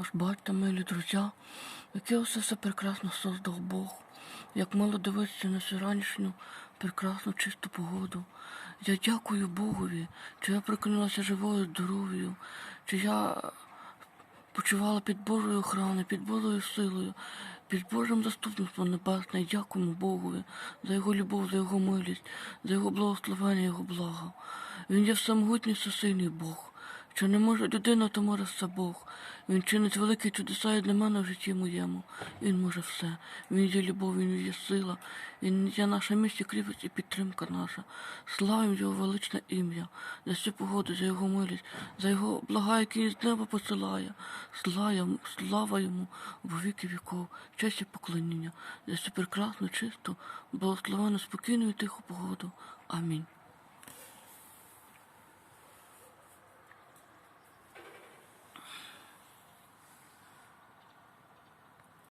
Аж бачите, милі друзі, яке все все прекрасно создав Бог. Як мило дивитися на ранішню прекрасну чисту погоду. Я дякую Богові, що я прокинулася живою, здоровою, що я почувала під Божою охраною, під Божою силою, під Божим заступництвом небесне. Дякуємо Богові за його любов, за його милість, за його благословення, його благо. Він є всемогутній всесильний Бог. Що не може людина, то може Бог. Він чинить великі чудеса і для мене в житті моєму. Він може все. Він є любов, він є сила, він є наша місія, кріпость і підтримка наша. Славим його величне ім'я, за всю погоду, за його милість, за його блага, він з неба посилає. Слава йому, слава йому во віки віков, честь і поклоніння, за всю прекрасну, чисту, благословену, спокійну і тиху погоду. Амінь.